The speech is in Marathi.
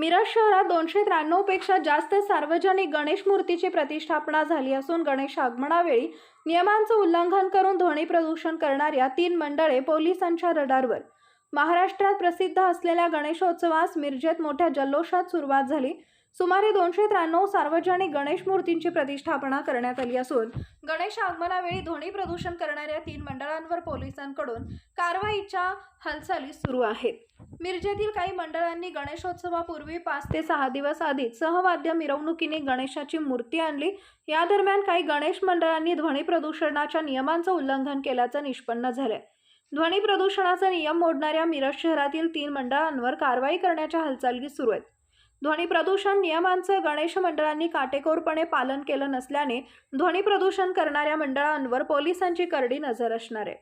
मिरज शहरात दोनशे त्र्याण्णवपेक्षा जास्त सार्वजनिक गणेश मूर्तीची प्रतिष्ठापना झाली असून गणेश आगमनावेळी नियमांचं उल्लंघन करून ध्वनी प्रदूषण करणाऱ्या तीन मंडळे पोलिसांच्या रडारवर. महाराष्ट्रात प्रसिद्ध असलेल्या गणेशोत्सवास मिरजेत मोठ्या जल्लोषात सुरुवात झाली. सुमारे दोनशे त्र्याण्णव सार्वजनिक गणेश मूर्तींची प्रतिष्ठापना करण्यात आली असून गणेश आगमनावेळी ध्वनी प्रदूषण करणाऱ्या तीन मंडळांवर पोलिसांकडून कारवाईच्या हालचाली सुरू आहेत. मिरजेतील काही मंडळांनी गणेशोत्सवापूर्वी पाच ते सहा दिवस आधीच सहवाद्य मिरवणुकीने गणेशाची मूर्ती आणली. या दरम्यान काही गणेश मंडळांनी ध्वनी प्रदूषणाच्या नियमांचं उल्लंघन केल्याचं निष्पन्न झालंय. ध्वनी प्रदूषणाचा नियम मोडणाऱ्या मिरज शहरातील तीन मंडळांवर कारवाई करण्याच्या हालचाली सुरू आहेत. ध्वनी प्रदूषण नियमांचं गणेश मंडळांनी काटेकोरपणे पालन केलं नसल्याने ध्वनी प्रदूषण करणाऱ्या मंडळांवर पोलिसांची करडी नजर असणार आहे.